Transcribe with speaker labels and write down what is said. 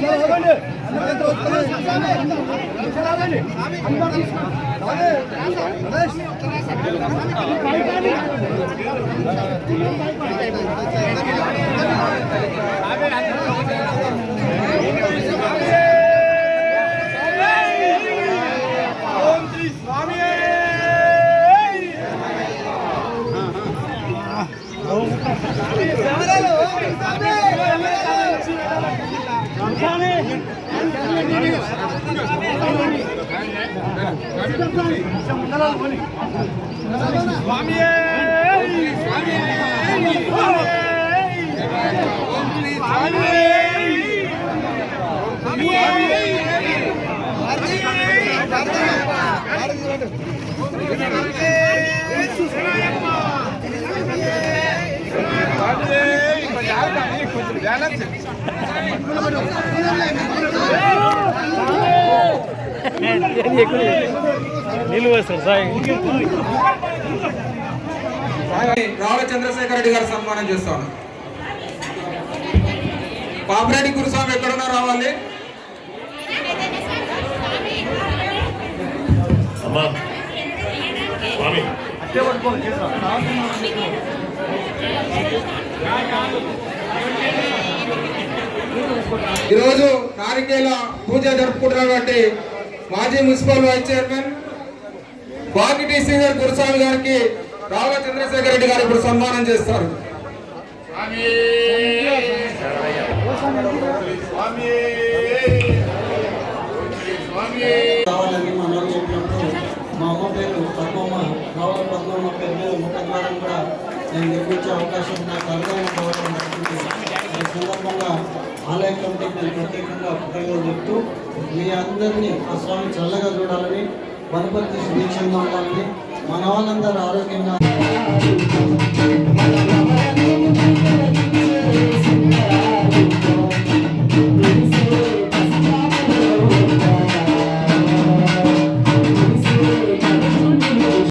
Speaker 1: తీసుకుని சுவாமியே Balance. వేస్తారు సాయి
Speaker 2: రావుల చంద్రశేఖర రెడ్డి గారు సన్మానం చేస్తాను. పాపిరెడ్డి గురుస్వామి ఎక్కడున్నా రావాలి?
Speaker 1: అమ్మా స్వామి.
Speaker 2: ఈరోజు నారికేల పూజ జరుపుకుంటున్నటువంటి మాజీ municipal vice chairman Bagiti Sridhar Guruswami గారికి రావుల చంద్రశేఖర రెడ్డి గారు ఇప్పుడు సన్మానం చేస్తారు.
Speaker 3: చెప్పినప్పుడు మా అమ్మ పేరు పద్మమ్మ రావుల పద్మమ్మ పేరు మీద ముఖద్వారం కూడా నేను నిర్మించే అవకాశం నాకు అనుభవం కావడం జరుగుతుంది. సందర్భంగా ఆలయ కమిటీకి నేను ప్రత్యేకంగా కృతజ్ఞతలు చెప్తూ మీ అందరినీ ఆ స్వామి చల్లగా చూడాలని వనపర్తి సుభిక్షంగా ఉండాలని మన వాళ్ళందరూ ఆరోగ్యంగా